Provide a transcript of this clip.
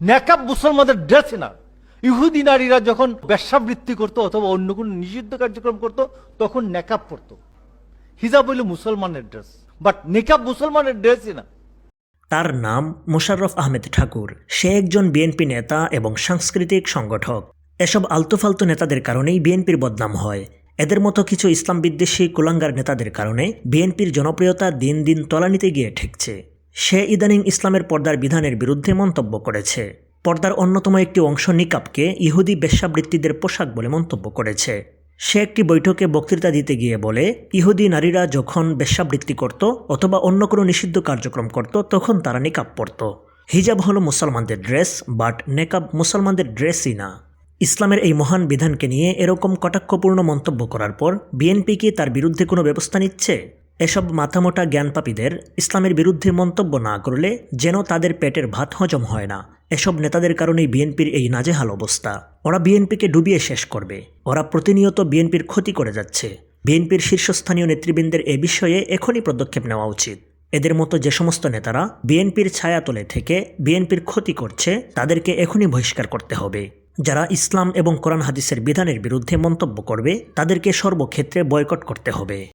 নেকাব মুসলমানদের ড্রেস না ইহুদি নারীরা যখন ব্যবসাবৃত্তি করতো অথবা অন্য কোনো নিষিদ্ধ কার্যক্রম করতো, তখন নেকাব পরতো। হিজাব হইল মুসলমানের ড্রেস, বাট নেকাব মুসলমানের ড্রেসই না তার নাম মোশাররফ আহমেদ ঠাকুর। সে একজন বিএনপি নেতা এবং সাংস্কৃতিক সংগঠক। এসব আলতুফালতু নেতাদের কারণেই বিএনপির বদনাম হয়। এদের মতো কিছু ইসলাম বিদ্বেষী কুলাঙ্গার নেতাদের কারণে বিএনপির জনপ্রিয়তা দিন দিন তলানিতে গিয়ে ঠেকছে। সে ইদানিং ইসলামের পর্দার বিধানের বিরুদ্ধে মন্তব্য করেছে। পর্দার অন্যতম একটি অংশ নিকাবকে ইহুদি বেশ্যাবৃত্তিদের পোশাক বলে মন্তব্য করেছে। সে একটি বৈঠকে বক্তৃতা দিতে গিয়ে বলে, ইহুদি নারীরা যখন বেশ্যাবৃত্তি করত অথবা অন্য কোনো নিষিদ্ধ কার্যক্রম করত, তখন তারা নিকাব পরত। হিজাব হলো মুসলমানদের ড্রেস, বাট নেকাব মুসলমানদের ড্রেসই না। ইসলামের এই মহান বিধানকে নিয়ে এরকম কটাক্ষপূর্ণ মন্তব্য করার পর, বিএনপি কি তার বিরুদ্ধে কোনো ব্যবস্থা নিচ্ছে? এসব মাথামোটা জ্ঞানপাপীদের ইসলামের বিরুদ্ধে মন্তব্য না করলে যেন তাদের পেটের ভাত হজম হয় না। এসব নেতাদের কারণেই বিএনপির এই নাজেহাল অবস্থা। ওরা বিএনপিকে ডুবিয়ে শেষ করবে। ওরা প্রতিনিয়ত বিএনপির ক্ষতি করে যাচ্ছে। বিএনপির শীর্ষস্থানীয় নেতৃবৃন্দের এ বিষয়ে এখনই পদক্ষেপ নেওয়া উচিত। এদের মতো যে সমস্ত নেতারা বিএনপির ছায়া ছায়াতলে থেকে বিএনপির ক্ষতি করছে, তাদেরকে এখনই বহিষ্কার করতে হবে। যারা ইসলাম এবং কোরআন হাদিসের বিধানের বিরুদ্ধে মন্তব্য করবে, তাদেরকে সর্বক্ষেত্রে বয়কট করতে হবে।